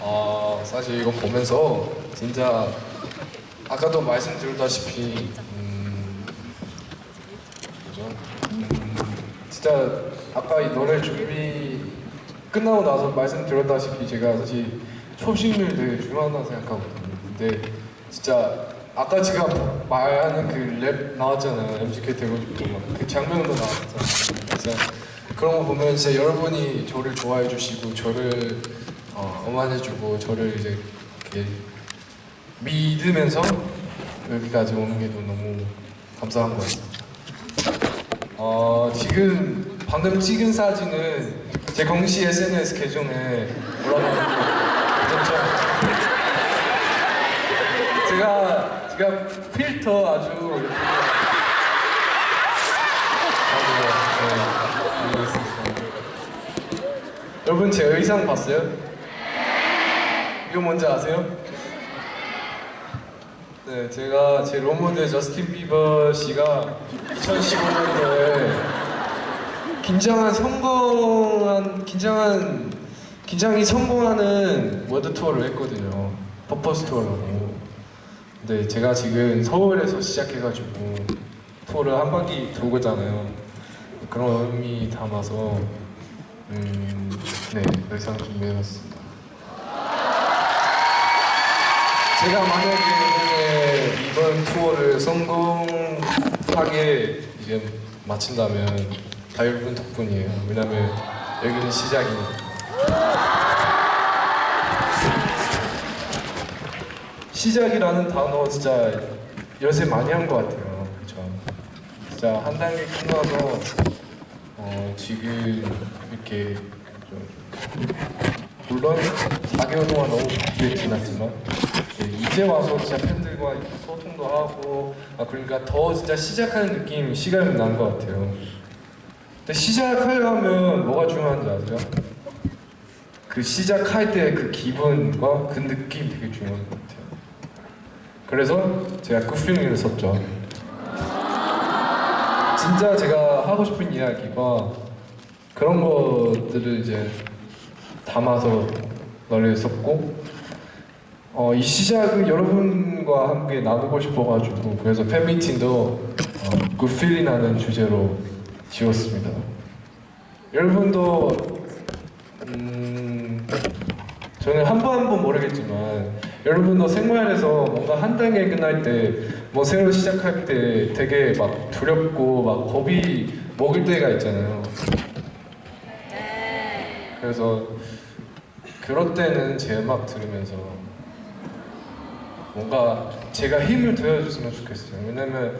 아 사실 이거 보면서 진짜 아까도 말씀드렸다시피 음, 뭐죠? 음, 진짜 아까 이 노래 준비 끝나고 나서 말씀드렸다시피 제가 사실 초심을 되게 중요하다고 생각하거든요. 근데 진짜 아까 제가 말하는 그 랩 나왔잖아요. MCK 되고 싶고 막그 장면도 나왔잖아요. 그런 거 보면 진짜 여러분이 저를 좋아해 주시고 저를 어, 응원해주고 저를 이제 이렇게 믿으면서 여기까지 오는 게 너무 감사한 것 같습니다. 어, 지금 방금 찍은 사진은 제 공식 SNS 계정에 올라가는 거죠. 제가 제가 필터 아주 이렇게 아주, 네. 여러분 제 의상 봤어요? 이거 뭔지 아세요? 네, 제가 제 롤모델 저스틴 비버 씨가 2015년도에 긴장한 성공한 긴장한 긴장이 성공하는 월드 투어를 했거든요. 퍼포스 투어라고. 근데 제가 지금 서울에서 시작해가지고 투어를 한 바퀴 돌고잖아요. 그런 의미 담아서 음, 네 의상 준비해봤습니다. 제가 만약에 이번 투어를 성공하게 이제 마친다면 다 여러분 덕분이에요. 왜냐면 여기는 시작이니까. 시작이라는 단어 진짜 요새 많이 한 것 같아요. 그렇죠. 진짜 한 단계 끝나서 어, 지금 이렇게 좀 물론 4개월 동안 너무 바쁘게 지났지만 네, 이제 와서 진짜 팬들과 소통도 하고 아 그러니까 더 진짜 시작하는 느낌 시간이 난 것 같아요. 근데 시작하려면 뭐가 중요한지 아세요? 그 시작할 때 그 기분과 그 느낌 되게 중요한 것 같아요. 그래서 제가 굿필링을 썼죠. 진짜 제가 하고 싶은 이야기가 그런 것들을 이제 담아서 노래를 썼고 어, 이 시작을 여러분과 함께 나누고 싶어가지고 그래서 팬미팅도 어, 굿필이라는 주제로 지었습니다. 여러분도 음, 저는 한 번 한 번 모르겠지만 여러분도 생활에서 뭔가 한 단계 끝날 때 뭐 새로 시작할 때 되게 막 두렵고 막 겁이 먹을 때가 있잖아요. 그래서 그럴 때는 제 음악 들으면서 뭔가 제가 힘을 되어줬으면 좋겠어요. 왜냐면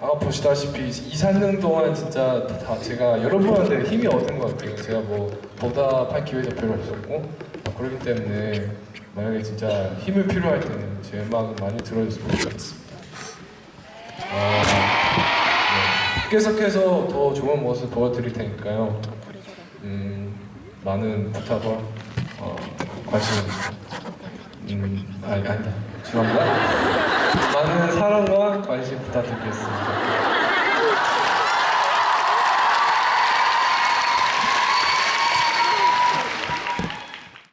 아까 보시다시피 2, 3년 동안 진짜 다 제가 여러분한테 힘이 얻은 것 같아요. 제가 뭐 보답할 기회도 별로 없었고 아, 그렇기 때문에 만약에 진짜 힘을 필요할 때는 제 음악을 많이 들어줬으면 좋겠습니다. 어, 네. 계속해서 더 좋은 모습 보여드릴 테니까요. 음, 많은 부탁과 어, 관심, 음, 아니 아니다. 죄송합니다. 많은 사랑과 관심 부탁드리겠습니다.